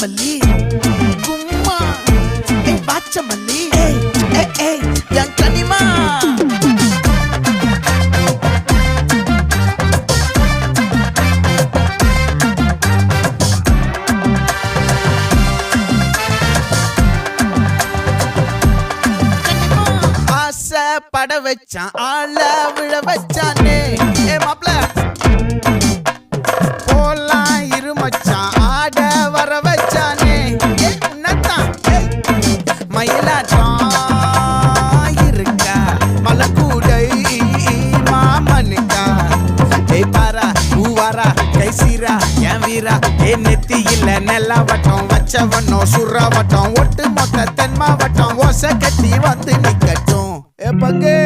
பாச்சமல்லி. கும்மா. ஏய் பாச்சமல்லி. ஏய் ஏய் ஏய் என் கனிமா. பட வச்சான் ஆள விழ வச்சானே. ஏ மாப்ள போலாம் இருமச்சான் வீரா என் வீரா. ஏ நெத்தியில் இல்ல நெல்லா வட்டம் வச்சவனோ சுறா வட்டம் ஒட்டு மொத்த தென் மாவட்டம் ஓசை கட்டி வந்து நிக்கட்டும். ஏ பங்கே.